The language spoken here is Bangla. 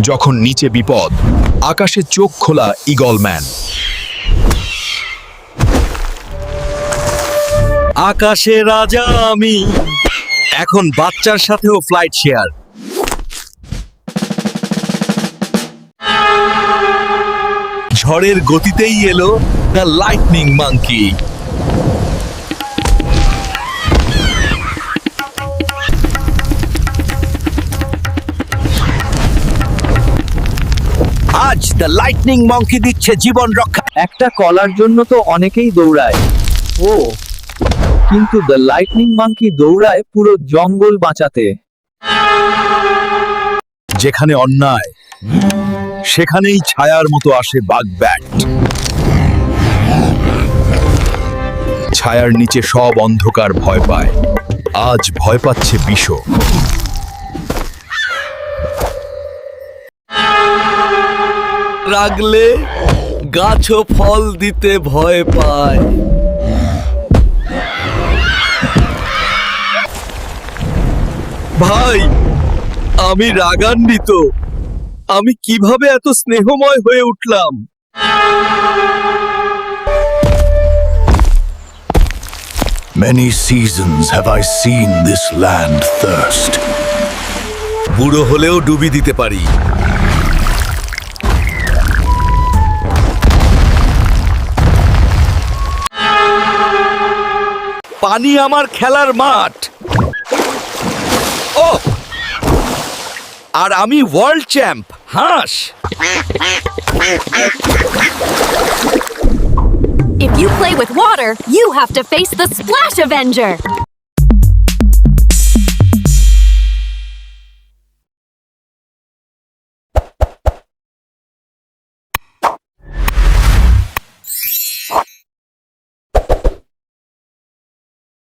যখন নিচে বিপদ, আকাশে চোখ খোলা ইগল ম্যান আকাশে রাজা আমি। এখন বাচ্চার সাথেও ফ্লাইট শেয়ার ঝড়ের গতিতেই এলো দ্য লাইটনিং মাঙ্কি আজ দ্য লাইটনিং মঙ্কি দিচ্ছে জীবন রক্ষা। একটা কলার জন্য তো অনেকেই দৌড়ায়। ও, কিন্তু দ্য লাইটনিং মাঙ্কি দৌড়ায় পুরো জঙ্গল বাঁচাতে। যেখানে অন্যায়, সেখানেই ছায়ার মতো আসে বাগ ব্যাট ছায়ার নিচে সব অন্ধকার ভয় পায়। আজ ভয় পাচ্ছে বিষ রাগলে গাছও ফল দিতে ভয় পায়। ভাই আমি রাগান্বিত। আমি কীভাবে এত স্নেহময় হয়ে উঠলাম? Many seasons have I seen this land thirst. বুড়ো হলেও ডুবি দিতে পারি। পানি আমার খেলার মাঠ ও আর আমি world champions If you play with water, you have to face the Splash Avenger.